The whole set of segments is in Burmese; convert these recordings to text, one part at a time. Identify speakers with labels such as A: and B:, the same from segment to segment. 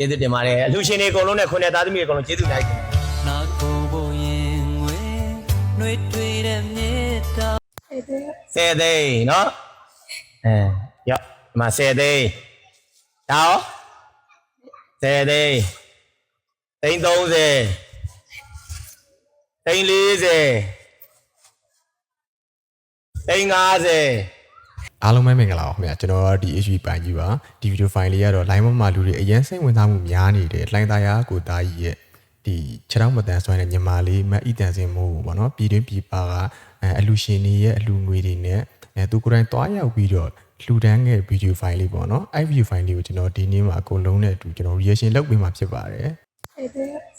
A: ကျေးဇူးတင်ပါတယ်အလူရှင်တွေအကုန်လုံးနဲ့ခွန်တဲ့သားသမီးတွေအကုန်လုံးကျေးဇူးတင်ပါတယ်
B: နာကိုဖို့ရင်ငွေနှွေတွေ့တဲ့မြေတာ
A: ဆယ်သိန်းနော်အဲရော့ဒီမှာဆယ်သိန်းဒါရောဆယ်သိန်းသိန်း30သိန်း40သိန်း50
C: အားလုံးပဲမင်္ဂလာပါခင်ဗျာကျွန်တော်ကဒီ issue ပိုင်ကြီးပါဒီ video file လေးကတော့ line ပေါ်မှာလူတွေအရင်စိတ်ဝင်စားမှုများနေတယ်လိုင်းသားရကိုသားကြီးရဲ့ဒီခြေထောက်မတန်ဆွမ်းတဲ့ညီမလေးမတ်ဤတန်စင်မို့ပေါ့နော်ပြည်တွင်းပြည်ပကအအလူရှင်တွေရဲ့အလူငွေတွေနဲ့အဲသူကိုယ်တိုင်တွားရောက်ပြီးတော့လှူဒန်းခဲ့ video file လေးပေါ့နော်အဲ့ video file လေးကိုကျွန်တော်ဒီနေ့မှာအကုန်လုံးနဲ့အတူကျွန်တော် reaction လုပ်ပေးမှာဖြစ်ပါတယ်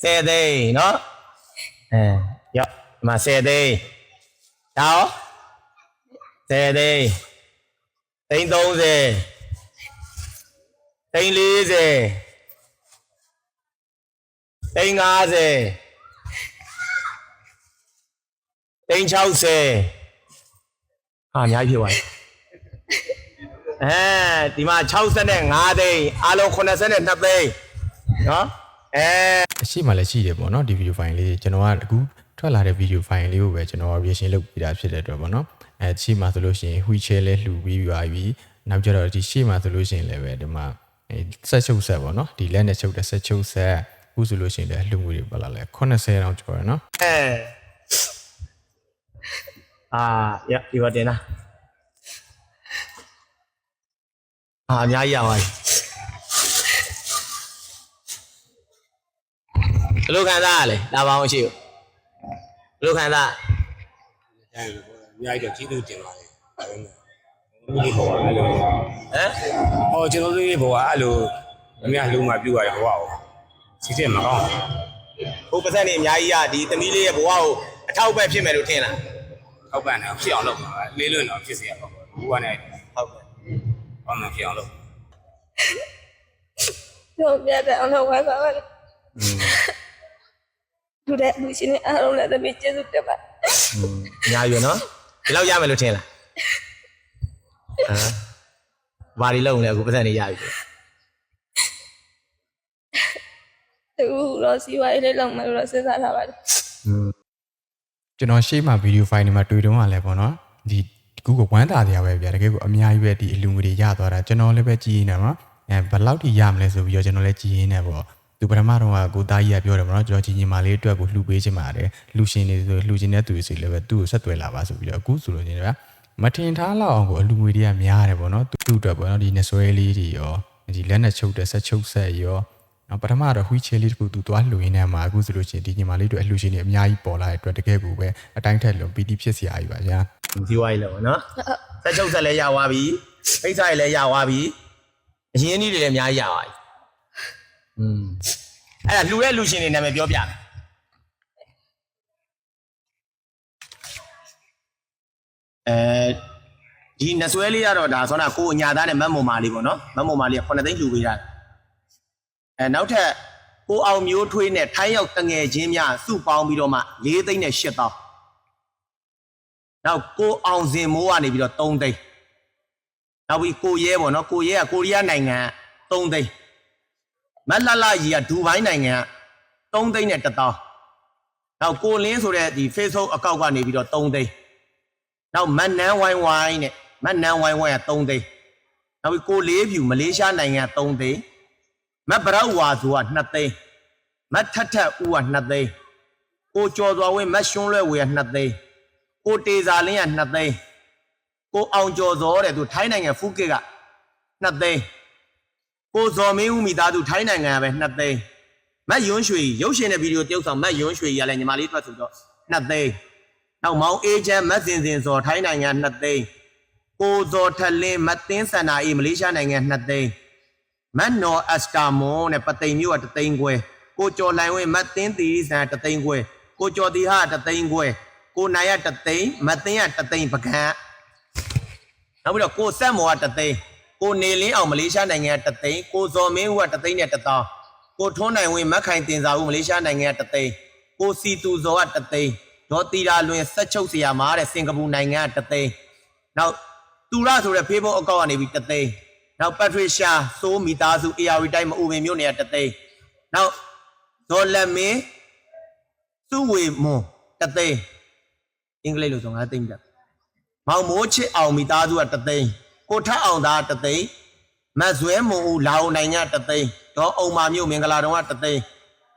A: ဆယ်သိန်းနော်အဲရော့ဒီမှာဆယ်သိန်းဒါရောဆယ်သိန်း သိန်း30သိန်း40သိန်း50သိန်း60ဟာအများကြီးဖြစ်သွားပြီအဲဒီမှာ65သိန်းအားလုံး82သိန်းနော်အဲ
C: အရှိမှလည်းရှိတယ်ပေါ့နော်ဒီ video file လေးကျွန်တော်ကအခု ထွက်လာတဲ့ video file လေးကိုပဲကျွန်တော် reaction လုပ်ပြတာဖြစ်တဲ့အတွက်ပေါ့နော်အဲရှေ့မှာဆိုလို့ရှိရင် wheelchair လဲလှူပြီးပါပြီနောက်ကျတော့ဒီရှေ့မှာဆိုလို့ရှိရင်လည်းပဲဒီမှာအဲဆက်ချုပ်ဆက်ပေါ့နော်ဒီလက်နဲ့ချုပ်တဲ့ဆက်ချုပ်ဆက်အခုဆိုလို့ရှိရင်လည်းလှူငွေတွေပါလာလဲ80တောင်ကျော်ရယ်နော်
A: အဲအာရဒီပါတင်လားအာအများကြီးရပါပြီဘယ်လိုခံစားရလဲလာပါအောင်ရှိဦး ဘယ်လိုခံစားရ
D: အဲအများကြီးတော့ကျေးဇူးတင်ပါတယ်ဒါပေမဲ့ဒီဘောကအဲ့လို
A: ဟမ်
D: ဟောကျွန်တော်တို့ဒီဘောကအဲ့လိုအများလုံးမပြူရတယ်ဘောကစီစစ်မကောင်း
A: ဘုပစက်နေအများကြီးရဒီသမီးလေးရဲ့ဘဝကိုအထောက်အပံ့ဖြစ်မယ်လို့ထင်လား
D: ထောက်ပံ့တယ်ဖြစ်အောင်လုပ်ပါလေးလွန်းတော့ဖြစ်စီရပါဘူးဘောကလည်း
A: ဟုတ်ကဲ့
D: ဘာမှဖြစ်အောင်လုပ်
E: တော့ပြတ်တယ်အောင်လို့ဝမ်းသာပါတယ် လူတဲ့လူရှင်နဲ့အားလုံးလည်းသမီးကျေးဇူးတင်ပါ
A: အများကြီးပဲနော်ဒီလောက်ရမယ်လို့ထင်လားဟမ်ဘာဒီလုံးလဲအခုပစက်နေရပြီဆို
E: တူတော့စီဝိုင်းလေးလောက်မှလို့စဉ်းစားထားပါတယ်
C: ကျွန်တော်ရှေ့မှာ video file တွေမှာတွေ့တော့လည်းပေါ့နော်ဒီကူကဝမ်းသာတရားပဲဗျာတကယ်ကိုအများကြီးပဲဒီအလူငွေတွေရသွားတာကျွန်တော်လည်းပဲကြည်နေတယ်နော်အဲဘယ်လောက်ထိရမလဲဆိုပြီးတော့ကျွန်တော်လည်းကြည်ရင်းနေပေါ့ သူပထမတော့ကကိုသားကြီးကပြောတယ်ပေါ့နော်ကျွန်တော်ကြီးညီမလေးအတွက်ကိုလှူပေးချင်ပါတယ်လှူရှင်တွေဆိုလှူရှင်တဲ့သူတွေဆိုလည်းပဲသူ့ကိုဆက်သွယ်လာပါဆိုပြီးတော့အခုဆိုလို့နေတယ်ဗျာမထင်ထားလောက်အောင်ကိုအလူငွေတွေကများတယ်ပေါ့နော်သူ့အတွက်ပေါ့နော်ဒီနဆွဲလေးတွေရောဒီလက်နဲ့ချုပ်တဲ့ဆက်ချုပ်ဆက်ရောနော်ပထမတော့ wheelchair လေးတခုသူသွားလှူရင်းနဲ့မှာအခုဆိုလို့ရှိရင်ဒီညီမလေးတို့အလှူရှင်တွေအများကြီးပေါ်လာတဲ့အတွက်တကယ်ကိုပဲအတိုင်းထက်လုံးပီတိဖြစ်စရာကြီးပါဗျာ
A: ဒီဝိုင်းလုံးနော်ဆက်ချုပ်ဆက်လည်းရသွားပြီဖိတ်ဆိုင်လည်းရသွားပြီအရင်ကြီးတွေလည်းအများကြီးရသွားပြီ อืมအဲ့ဒါလူရဲ့လူရှင်တွေနာမည်ပြောပြမယ်အဲဒီနဆွဲလေးကတော့ဒါဆိုတော့ကိုအညာသားနဲ့မတ်မုံမာလေးပေါ့နော်မတ်မုံမာလေးက9သိန်းလူပေးတာအဲနောက်ထပ်ကိုအောင်မျိုးထွေးနဲ့ထိုင်းရောက်တငယ်ချင်းများစုပေါင်းပြီးတော့မှ4သိန်းနဲ့8တောင်းနောက်ကိုအောင်စင်မိုးကနေပြီးတော့3သိန်းနောက်ပြီးကိုရဲပေါ့နော်ကိုရဲကကိုရီးယားနိုင်ငံ3သိန်း မက်လလကြီးကဒူဘိုင်းနိုင်ငံက3သိန်းနဲ့1တောင်းနောက်ကိုလင်းဆိုတဲ့ဒီ Facebook အကောင့်ကနေပြီးတော့3သိန်းနောက်မတ်နန်းဝိုင်းဝိုင်းနဲ့မတ်နန်းဝိုင်းဝိုင်းက3သိန်းနောက်ပြီးကိုလေးဖြူမလေးရှားနိုင်ငံ3သိန်းမတ်ဗရောက်ဝါဆိုက2သိန်းမတ်ထက်ထက်ဦးက2သိန်းကိုကျော်စွာဝင်းမတ်ရှွန်းလွဲဝေက2သိန်းကိုတေဇာလင်းက2သိန်းကိုအောင်ကျော်စောတဲ့သူထိုင်းနိုင်ငံဖူးကစ်က2သိန်း ကိုဇော်မင်းဦးမိသားစုထိုင်းနိုင်ငံကပဲ2သိန်းမတ်ယွန်းရွှေရုပ်ရှင်တဲ့ဗီဒီယိုတယောက်ဆောင်မတ်ယွန်းရွှေကြီးကလည်းညီမလေးထွက်ဆိုတော့2သိန်းနောက်မောင်အေဂျင့်မတ်စင်စင်စောထိုင်းနိုင်ငံ2သိန်းကိုဇော်ထလင်းမတ်တင်းစန္ဒာအေးမလေးရှားနိုင်ငံ2သိန်းမတ်နော်အစတာမွန်နဲ့ပသိမ်မြို့က3သိန်းခွဲကိုကျော်လိုင်ဝင်းမတ်တင်းတီဆန်3သိန်းခွဲကိုကျော်တီဟာ3သိန်းခွဲကိုနိုင်ရတသိန်းမသိန်းရတသိန်းပကံနောက်ပြီးတော့ကိုဆက်မော်ကတသိန်း ကိုနေလင်းအောင်မလေးရှားနိုင်ငံကတသိန်းကိုဇော်မင်းဦးကတသိန်းနဲ့တသောင်းကိုထွန်းနိုင်ဝင်းမက်ခိုင်တင်စာဦးမလေးရှားနိုင်ငံကတသိန်းကိုစီတူဇော်ကတသိန်းဒေါ်တီရာလွင်ဆက်ချုပ်စရာမားတဲ့စင်ကာပူနိုင်ငံကတသိန်းနောက်တူရဆိုတဲ့ Facebook အကောင့်ကနေပြီးတသိန်းနောက်ပက်ထရီရှာစိုးမီသားစု AR တိုင်းမအူပင်မြို့နယ်ကတသိန်းနောက်ဒေါ်လက်မင်းစုဝေမွန်တသိန်းအင်္ဂလိပ်လိုဆိုငါသိမ့်ပြမောင်မိုးချစ်အောင်မီသားစုကတသိန်း ကိုထက်အောင်သားတသိန်းမတ်ဇွဲမုံဦးလာအောင်နိုင်ငံတသိန်းဒေါ်အုံမာမြို့မင်္ဂလာတော်ကတသိန်း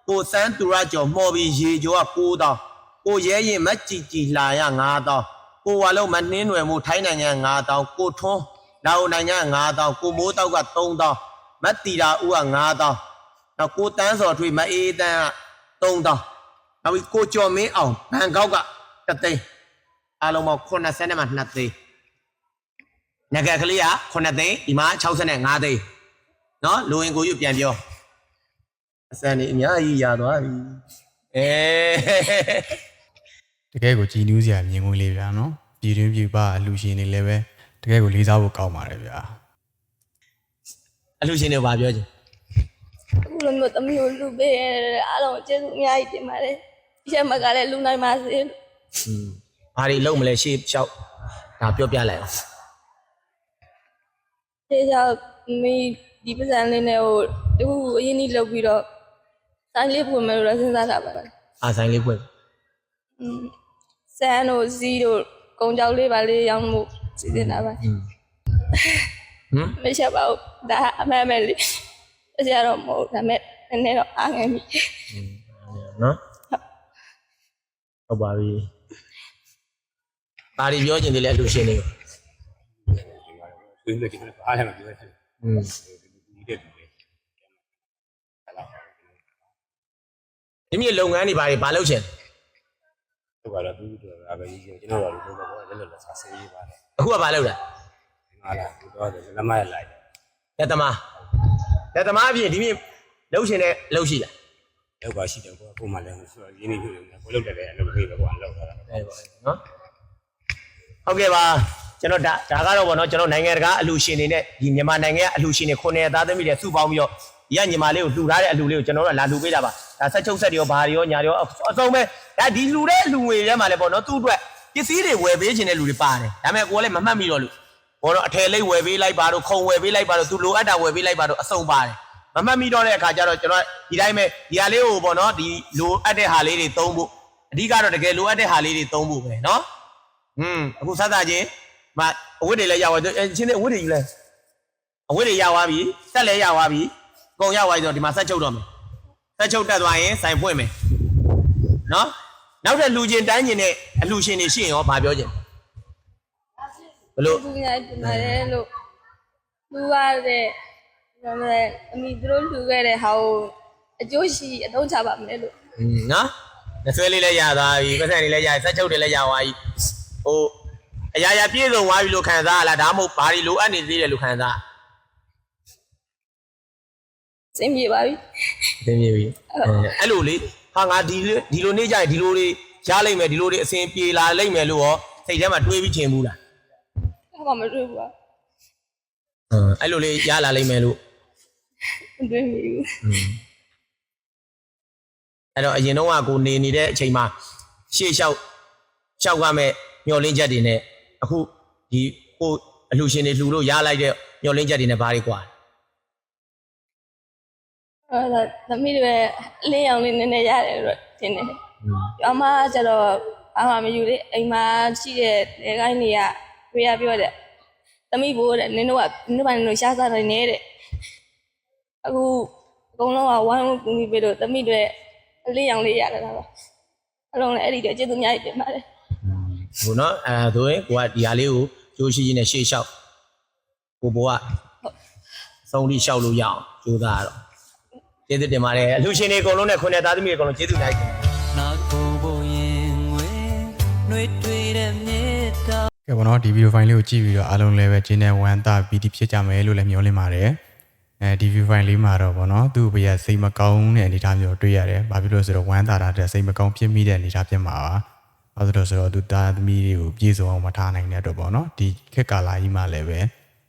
A: ကိုစန်းသူရကျော်မှော်ပြီးရေကျော်က9000ကိုရဲရင်မက်ကြည်ကြည်လာရ9000ကိုဝါလုံးမနှင်းနွယ်မှုထိုင်းနိုင်ငံ9000ကိုထွန်းလာအောင်နိုင်ငံ9000ကိုမိုးတောက်က3000မတ်တီတာဦးက9000နောက်ကိုတန်းစော်ထွေးမအေးတန်းက3000နောက်ပြီးကိုကျော်မင်းအောင်ဘန်ကောက်ကတသိန်းအားလုံးပေါင်း82မှာ2သိန်း ငကကလေးက9သိန်းဒီမှာ65သိန်းနော်လူဝင်ကိုယူပြန်ပြောအစံနေအများကြီးရသွားပြီအဲ
C: တကယ်ကိုကြည်နူးစရာမြင်ကွင်းလေးဗျာနော်ပြည်တွင်းပြည်ပအလူရှင်တွေလည်းပဲတကယ်ကိုလေးစားဖို့ကောင်းပါတယ်ဗျာ
A: အလူရှင်တွေဘာပြောချင်
E: အခုလိုမျိုးသမီးကိုလူပေးရတဲ့အားလုံးကျေးဇူးအများကြီးတင်ပါတယ်ဒီချက်မှာကလည်းလူနိုင်ပါစေလို့
A: อืมဘာတွေလုံးမလဲရှေ့လျှောက်ဒါပြောပြလိုက်အောင်
E: ဒီကြောင့်မီဒီပစံလေးနဲ့ဟိုတခုအရင်ကြီးလုပ်ပြီးတော့ဆိုင်လေးပွင့်မယ်လို့လည်းစဉ်းစားတာပါ
A: အာဆိုင်လေးပွင့်
E: อืมဆန်တို့ဇီးတို့ကုံကြောက်လေးပါလေးရောင်းမှုစီစဉ်တာပါ
A: ဟမ်
E: မရှက်ပါဘူးဒါအမှန်ပဲလေအစရတော့မဟုတ်ဒါပေမဲ့နည်းနည်းတော့အားငယ်မိ
A: နော်ဟုတ်ပါပြီဘာတွေပြောချင်တယ်လဲအလူရှင်တွေ
D: ဆွေးနွေးကြည့်တယ်အားလည်းမပြောရဘူး
A: อืม
D: ဒီတဲ့တူလေဟုတ်လား
A: ဒီမြေလုပ်ငန်းတွေဘာတွေဘာလုပ်ချင်
D: ဟုတ်ပါတော့သူတို့ကပဲကြီးကျွန်တော်တို့ကတော့လည်းလည်းလည်းဆက်ဆေးရေးပါတယ်
A: အခုကဘာလုပ်လဲ
D: ငါလာသူတော့လက်မရလိုက်
A: လက်သမားလက်သမားအပြင်ဒီမြေလုပ်ချင်တဲ့လုပ်ရှိလား
D: လောက်ပါရှိတယ်ကိုကိုမှလည်းဆိုရင်းနေပြီကိုလောက်တယ်လည်းအလုပ်ပေးပဲကိုအလုပ်တာ
A: အဲပါနော်ဟုတ်ကဲ့ပါ ကျွန်တော်ဒါဒါကတော့ဗောနော်ကျွန်တော်နိုင်ငံတကာအလူရှင်တွေနဲ့ဒီမြန်မာနိုင်ငံကအလူရှင်တွေခုနှစ်သားသမီးတွေစုပေါင်းပြီးတော့ဒီကညီမလေးကိုလှူထားတဲ့အလူလေးကိုကျွန်တော်တို့ကလာလှူပေးတာပါဒါဆက်ချုပ်ဆက်တွေရောဘာတွေရောညာတွေရောအစုံပဲဒါဒီလှူတဲ့အလူငွေထဲမှာလည်းဗောနော်သူ့အတွက်ပစ္စည်းတွေဝယ်ပေးခြင်းတဲ့လူတွေပါတယ်ဒါပေမဲ့ကိုကလည်းမမှတ်မိတော့လို့ဘောတော့အထယ်လေးဝယ်ပေးလိုက်ပါတော့ခုံဝယ်ပေးလိုက်ပါတော့သူလိုအပ်တာဝယ်ပေးလိုက်ပါတော့အစုံပါတယ်မမှတ်မိတော့တဲ့အခါကျတော့ကျွန်တော်ဒီတိုင်းပဲဒီဟာလေးကိုဗောနော်ဒီလိုအပ်တဲ့ဟာလေးတွေသုံးဖို့အဓိကတော့တကယ်လိုအပ်တဲ့ဟာလေးတွေသုံးဖို့ပဲနော်อืมအခုစသချင်း မအဝတ်တွေလည်းရောက်သွားတယ်အချင်းတွေအဝတ်တွေယူလဲအဝတ်တွေရောက်သွားပြီဆက်လည်းရောက်သွားပြီအကုန်ရောက်သွားပြီဆိုတော့ဒီမှာဆက်ချုပ်တော့မယ်ဆက်ချုပ်တက်သွားရင်ဆိုင်ဖွင့်မယ်နော်နောက်ထပ်လူချင်းတန်းကျင်တဲ့အလူရှင်တွေရှိရင်ရောဘာပြောချင်ဘလို့
E: သူများတင်ပါတယ်လို့လူရတဲ့ဘာလဲအမိသူတို့လူခဲ့တဲ့ဟာကိုအကျိုးရှိအသုံးချပါမယ်လို့
A: อืมနော်လက်ဆွဲလေးလည်းရသွားပြီပတ်စံလေးလည်းရဆက်ချုပ်တွေလည်းရသွားပြီဟို အရာရာပြည့်စုံသွားပြီလို့ခံစားရလားဒါမှမဟုတ်ဘာတွေလိုအပ်နေသေးတယ်လို့ခံစား
E: စင်ပြေပါပြီ
A: သိမြင်ပြီအဲ့လိုလေဟာငါဒီလိုဒီလိုနေကြရင်ဒီလိုတွေရလိမ့်မယ်ဒီလိုတွေအစဉ်ပြေလာလိမ့်မယ်လို့ရောစိတ်ထဲမှာတွေးပြီးချင်ဘူးလား
E: ဘာမှမတွေ့ဘူးကွာ
A: အဲ့လိုလေးရလာလိမ့်မယ်လို့
E: မတွေ့မိဘူး
A: အဲ့တော့အရင်တော့ကကိုနေနေတဲ့အချိန်မှာရှေ့လျှောက်လျှောက်ကမဲ့မျောလင်းချက်တွေနဲ့ အခုဒီကိုအလှရှင်တွေလှူလို့ရလိုက်တဲ့မျောလင်းချက်တွေနဲ့ဘာတွေကွာ
E: အဲ့ဒါသမီးတွေအလင်းရောင်လေးနည်းနည်းရတယ်လို့ထင်တယ်။အမကျတော့အမမယူလေအိမ်မှာရှိတဲ့လေကိုင်းတွေကပြရပြောတဲ့သမီးဘိုးတဲ့နင်တို့ကနင်တို့ဘာနင်တို့ရှားစားနေနေတဲ့အခုအကုန်လုံးကဝိုင်းဝန်းကူညီပေးလို့သမီးတွေအလင်းရောင်လေးရတာပါအလုံးလည်းအဲ့ဒီတည်းကျေးဇူးအများကြီးတင်ပါတယ်
A: ဟိုနော်အဲဆိုရင်ကိုကဒီဟာလေးကိုကြိုးရှိရှိနဲ့ရှေ့လျှောက်ကိုဘောကသုံးလိလျှောက်လို့ရအောင်ကြိုးစားရတော့ကျေးဇူးတင်ပါတယ်အလှရှင်တွေအကုန်လုံးနဲ့ခွန်တဲ့သားသမီးတွေအကုန်လုံးကျေးဇူးတင်ပါတယ်
B: နာကိုဖို့ရင်ငွေနှွေးထွေးတဲ့မြေတာ
C: ကဲပေါ့နော်ဒီဗီဒီယိုဖိုင်လေးကိုကြည့်ပြီးတော့အားလုံးလည်းပဲကျင်းတဲ့ဝမ်းသာပီတိဖြစ်ကြမယ်လို့လည်းမျှော်လင့်ပါတယ်အဲဒီဗီဒီယိုဖိုင်လေးမှာတော့ပေါ့နော်သူ့ဘရဲ့စိတ်မကောင်းတဲ့အနေအထားမျိုးတွေ့ရတယ်ဘာဖြစ်လို့လဲဆိုတော့ဝမ်းသာတာတဲ့စိတ်မကောင်းဖြစ်မိတဲ့အနေအထားဖြစ်မှာပါ ဘာလို့လဲဆိုတော့သူသားသမီးတွေကိုပြေဆုံးအောင်မထားနိုင်တဲ့အတွက်ပေါ့နော်ဒီခက်ကာလာကြီးမှလည်းပဲ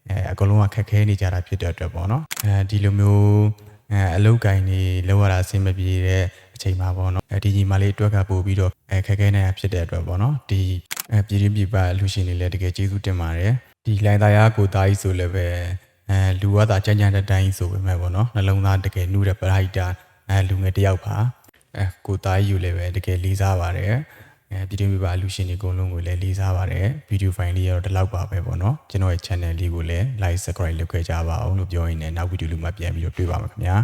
C: အဲအကုန်လုံးကခက်ခဲနေကြတာဖြစ်တဲ့အတွက်ပေါ့နော်အဲဒီလိုမျိုးအဲအလုတ်ကင်နေလောက်ရတာအဆင်မပြေတဲ့အချိန်မှာပေါ့နော်အဲဒီညီမလေးအတွက်ကပို့ပြီးတော့အဲခက်ခဲနေတာဖြစ်တဲ့အတွက်ပေါ့နော်ဒီအဲပြည်ရင်းပြည်ပလူရှင်တွေလည်းတကယ်ကျေးဇူးတင်ပါတယ်ဒီလိုင်းသားရကိုသားကြီးဆိုလည်းပဲအဲလူကသာကြမ်းကြမ်းတတိုင်းဆိုပေမဲ့ပေါ့နော်နှလုံးသားတကယ်နှူးတဲ့ပရိုက်တာအဲလူငယ်တစ်ယောက်ပါအဲကိုသားကြီးယူလည်းပဲတကယ်လေးစားပါတယ် အဲပြည်တွင်းပြပအလူရှင်တွေအကုန်လုံးကိုလည်းလေးစားပါတယ်ဗီဒီယိုဖိုင်လေးရောဒီလောက်ပါပဲပေါ့နော်ကျွန်တော်ရဲ့ channel လေးကိုလည်း like subscribe လုပ်ခဲ့ကြပါအောင်လို့ပြောရင်းနဲ့နောက်ဗီဒီယိုလေးမှာပြန်ပြီးတော့တွေ့ပါမယ်ခင်ဗျာ